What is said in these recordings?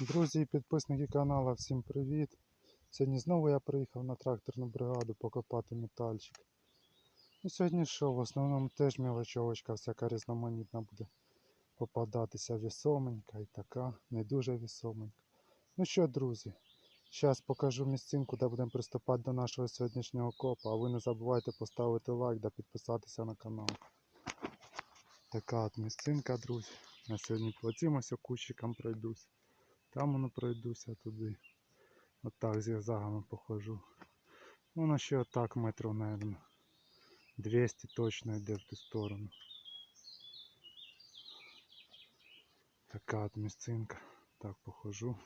Друзі і підписники каналу, всім привіт! Сьогодні знову я приїхав на тракторну бригаду покопати метальчик. І сьогодні що, в основному теж мілочовочка всяка різноманітна буде попадатися вісоменька і така, не дуже вісоменька. Ну що, друзі, зараз покажу місцинку, де будемо приступати до нашого сьогоднішнього копа. А ви не забувайте поставити лайк та підписатися на канал. Така от місцинка, друзі. На сьогодні цим кущикам пройдусь. Там воно пройдуся туди. Отак зігзагами похожу. Воно ще отак метрів, наверное, 200 точно йде в ту сторону. Така от місцинка. Так похожу.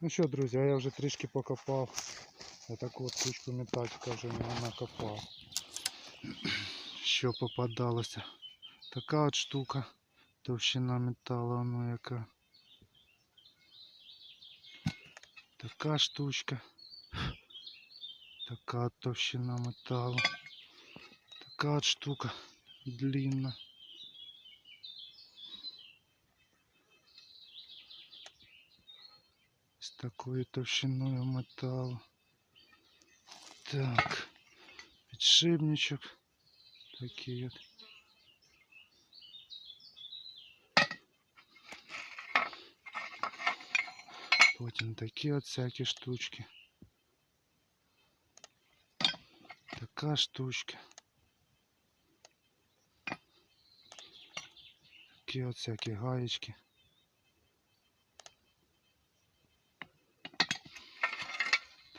Ну що, друзі, я вже трішки покопав. Я таку от кучку метальчика вже не накопав. Що попадалося. Така от штука. Товщина металу, ну яка. Така штучка. Така товщина металу. Така от штука длинна. З такою товщиною металу. Так. Підшипничок. Такий от. Потім такі от всякі штучки. Така штучка. Такі от всякі гаєчки.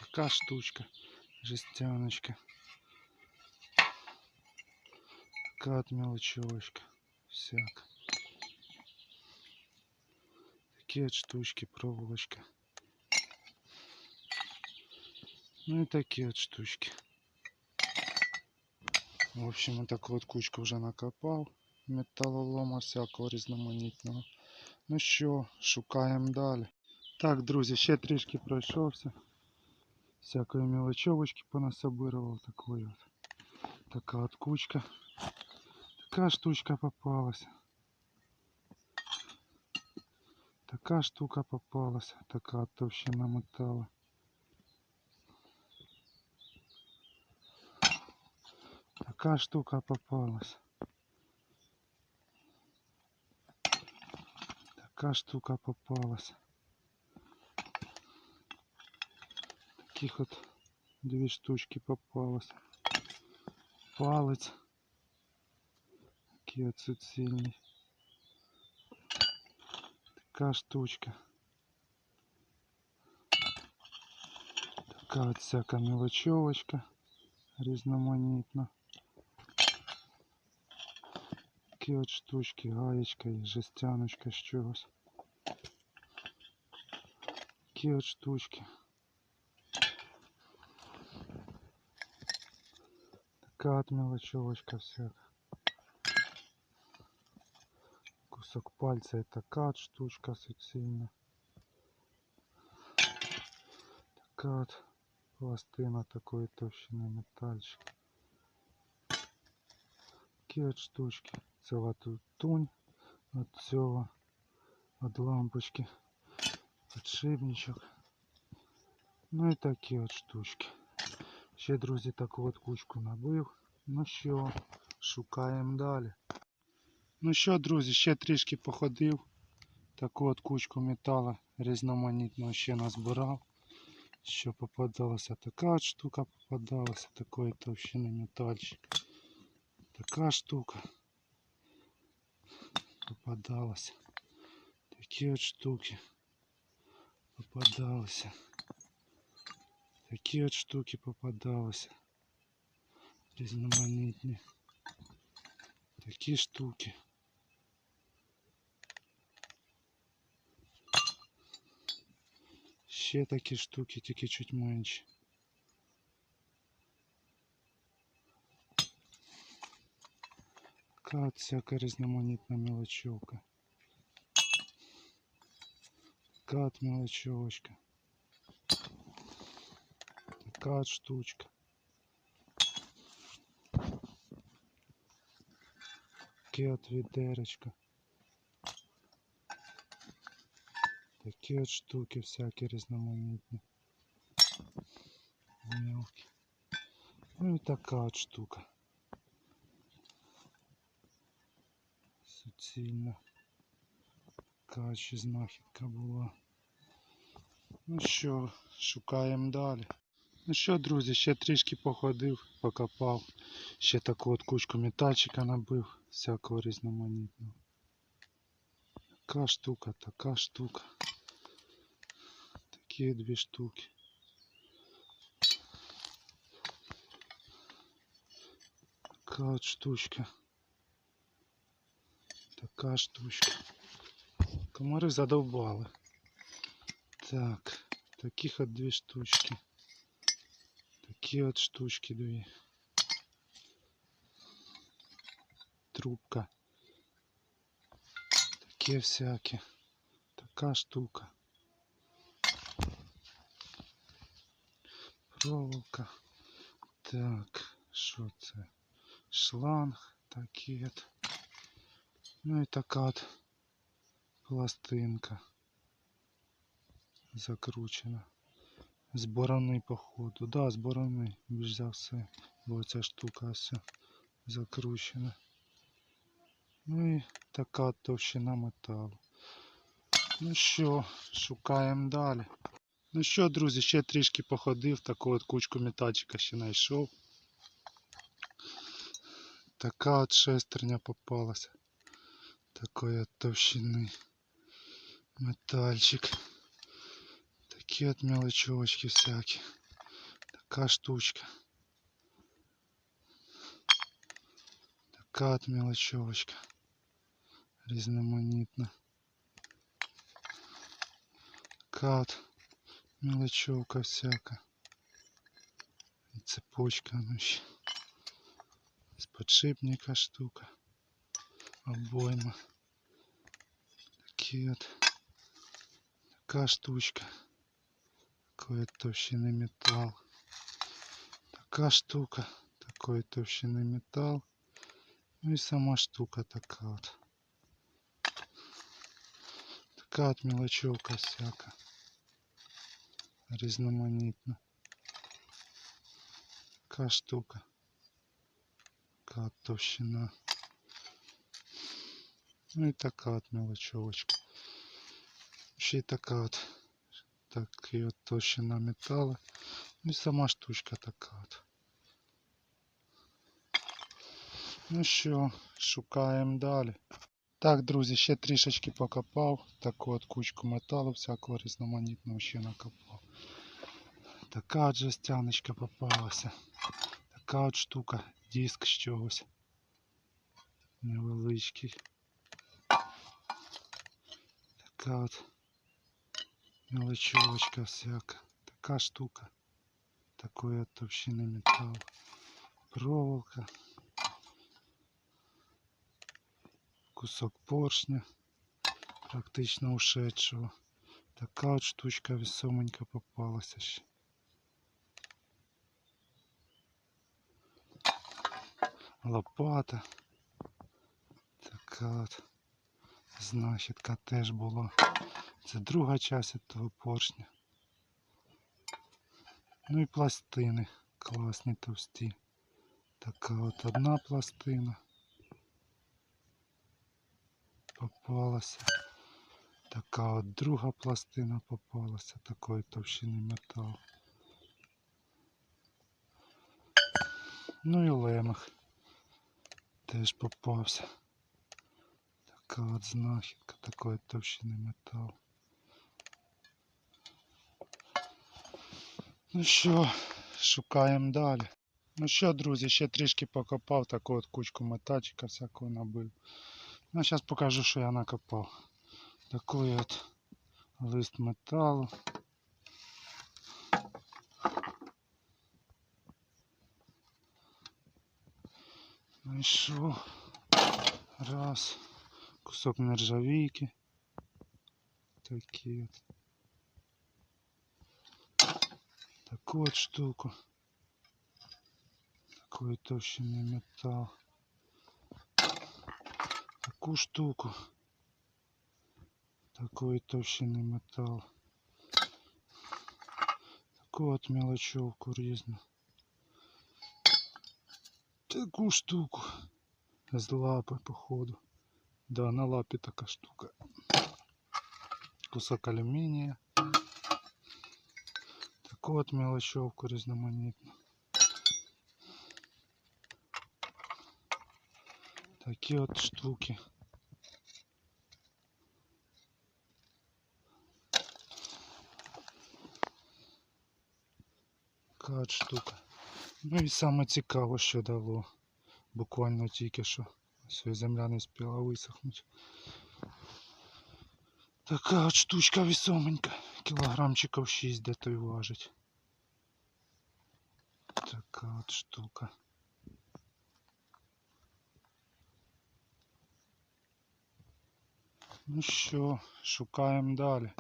Така штучка. Жестяночка. Така от мелочевочка. Всяка. Такі от штучки, проволочка. Ну и такие вот штучки. В общем, вот такую вот кучку вже накопав. Металолома всякого різноманітного. Ну що, шукаємо далі. Так, друзі, ще трішки пройшовся. Всякої мелочовочки понасобирував такої от. Така от кучка. Така штучка попалася. Така штука попалась, така от товщина металу. Така штука попалась. Така штука попалась. Таких от дві штучки попалось. Палець. Такий от суцільний. Така штучка. Така от всяка мелочевочка різноманітна. Такі от штучки, гаєчка і жестяночка з чогось. Такі от штучки. Така от мелочевочка всяка. Кусок пальця і така от штучка суцільна. Така от пластина такої товщини метальчик. Такі от штучки. Тут тунь от цього, от лампочки, подшипничок. Ну і такі от штучки. Ще, друзі, таку от кучку набив. Ну що, шукаємо далі. Ну що, друзі, ще трішки походив. Таку от кучку металу різноманітного ще назбирав. Що попадалася така от штука попадалася, такої товщини метальчик. Така штука попадалася. Такі от штуки попадалися. Такі от штуки попадалися. Різноманітні. Такі штуки. Ще такі штуки, тільки чуть менші. Така от всяка різноманітна мелочевка. Така от мелочевочка. Така от штучка. Таке от відеречко. Такі от штуки всякі різноманітні. Мелкі. Ну і така от штука. Суцільна. Така знахідка була. Ну що, шукаємо далі. Ну що, друзі, ще трішки походив, покопав. Ще таку от кучку метальчика набив, всякого різноманітного. Така штука, така штука. Такі дві штуки. Така от штучка. Така штучка. Комари задовбали. Так, таких от дві штучки. Такі от штучки дві. Трубка. Такі всякі. Така штука. Проволока. Так, що це? Шланг такий от. Ну і така от пластинка закручена. З борони, походу. Да, з більш за все. Бо ця штука вся закручена. Ну і така товщина металу. Ну що, шукаємо далі. Ну що, друзі, ще трішки походив, таку от кучку метальчика ще знайшов. Така от шестерня попалася. Такої от товщини. Метальчик. Такі от мелочевочки всякі. Така штучка. Така от мелочевочка. Різноманітна. Така от мелочевка всяка. І цепочка ну ще. З подшипника штука. Обойма. Такі от. Така штучка. Такої товщини металл. Така штука. Такої товщини металл. Ну і сама штука така от. Така от мелочевка всяка. Різноманітна. Така штука. Така от товщина. Ну і така от мелочевочка. Ще й така от такий от товщина металу. Ну і сама штучка така от. Ну що, шукаємо далі. Так, друзі, ще трішечки покопав. Таку от кучку металу всякого різноманітного ще накопав. Така от жестяночка попалася. Така от штука, диск з чогось. Невеличкий. Така от мелочевочка всяка. Така штука. Такої от товщини металу. Проволока. Кусок поршня. Практично ушедшего. Така от штучка весоменька попалася ще. Лопата. Така от знахідка теж була. Це друга частина того поршня. Ну і пластини класні товсті. Така от одна пластина попалася. Така от друга пластина попалася такої товщини металу. Ну і лемах теж попався. Така от знахідка такої товщини металу. Ну що, шукаємо далі. Ну що, друзі, ще трішки покопав таку от кучку метальчика всякого набив. Ну, зараз покажу, що я накопав. Такий от лист металу. Знайшов. Раз. Кусок нержавійки. Такі от. Таку от штуку. Такої товщини метал. Таку штуку. Такої товщини метал. Таку от мелочевку різну. Таку штуку. З лапи, походу. Да, на лапі така штука. Кусок алюмінія. Таку от мелочевку різноманітну. Такі от штуки. Така от штука. Ну і саме цікаво, що дало. Буквально тільки що. І земля не спіла висохнути. Така от штучка вісоменька. Кілограмчиків 6 де той важить. Така от штука. Ну що, шукаємо далі.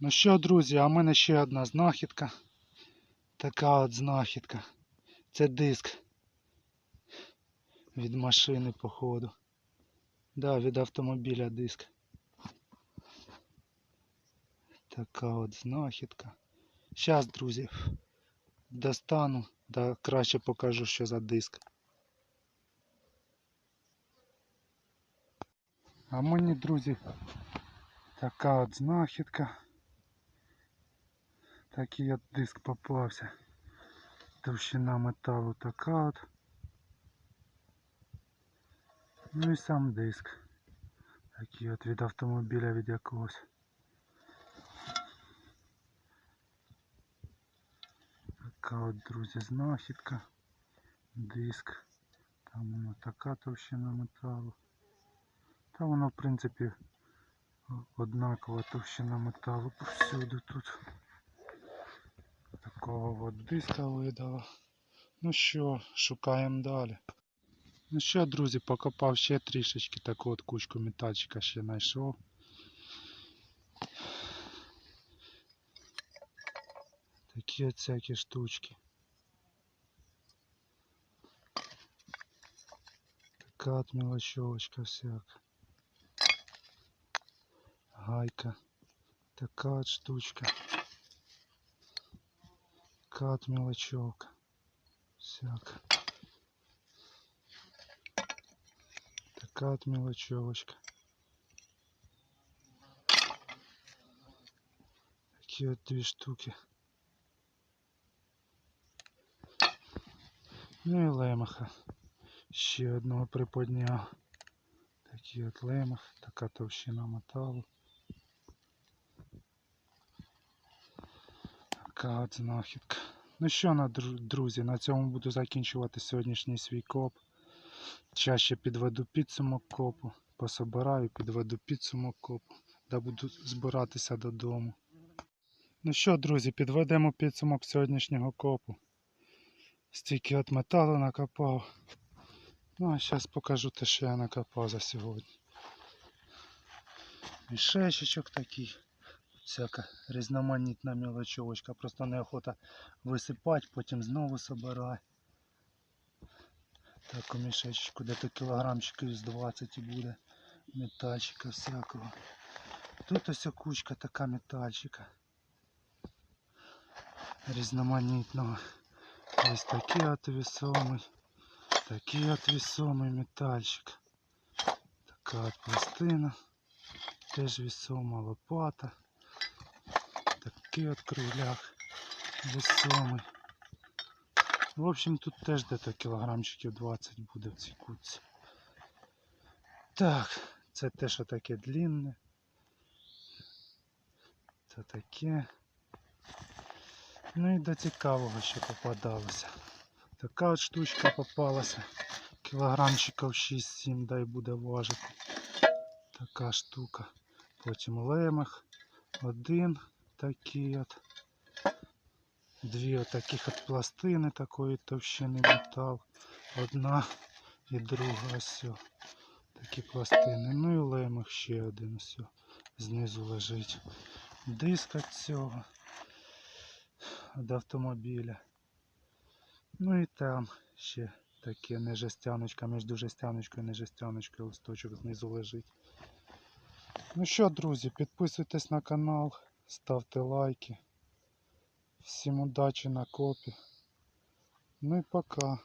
Ну що, друзі, а в мене ще одна знахідка. Така от знахідка. Це диск. Від машини, походу. Да, від автомобіля диск. Така от знахідка. Щас, друзі, достану, да краще покажу, що за диск. А мені, друзі, така от знахідка. Такий от диск попався. Товщина металу така от. Ну і сам диск. Такий от від автомобіля від якогось. Така от, друзі, знахідка. Диск. Там воно така товщина металу. Та воно в принципі однакова товщина металу повсюди тут. Такого от диска видало. Ну що, шукаємо далі. Ну що, друзі, покопав ще трішечки таку от кучку метальчика ще знайшов. Такі от всякі штучки. Така от мелочевочка всяка. Гайка. Така от штучка. Така от мелочевка. Всяка. Така от мелочевочка. Такі от дві штуки. Ну і лемаха. Ще одного приподняв. Такий от лемах, така товщина металу. Така от знахідка. Ну що, друзі, на цьому буду закінчувати сьогоднішній свій коп. Чаще підведу підсумок копу, пособираю, підведу підсумок копу, да буду збиратися додому. Ну що, друзі, підведемо підсумок сьогоднішнього копу. Стільки от металу накопав. Ну а зараз покажу те, що я накопав за сьогодні. Мішечечок такий. Всяка різноманітна мілочовочка. Просто неохота висипати, потім знову собирати. Так, у мішечку, де то кілограмчиків з 20 і буде метальчика всякого. Тут ось кучка така метальчика. Різноманітного. Ось такий от весомий. Такий от весомий метальчик. Така от пластина. Теж весома лопата. Такий от кругляк. Весомий. В общем, тут теж десь кілограмчиків 20 буде в цій кутці. Так, це те, що таке длинне. Це таке. Ну і до цікавого ще попадалося. Така от штучка попалася. Кілограмчиків 6-7 дай буде важити. Така штука. Потім лемах. Один такий от. Дві отаких от пластини такої товщини метал. Одна і друга ось. Такі пластини. Ну і лемах ще один ось. Знизу лежить. Диск від цього. Від автомобіля. Ну і там ще таке не жестяночка, між жестяночкою і жестяночкою листочок знизу лежить. Ну що, друзі, підписуйтесь на канал, ставте лайки. Всім удачі на копі. Ну і пока.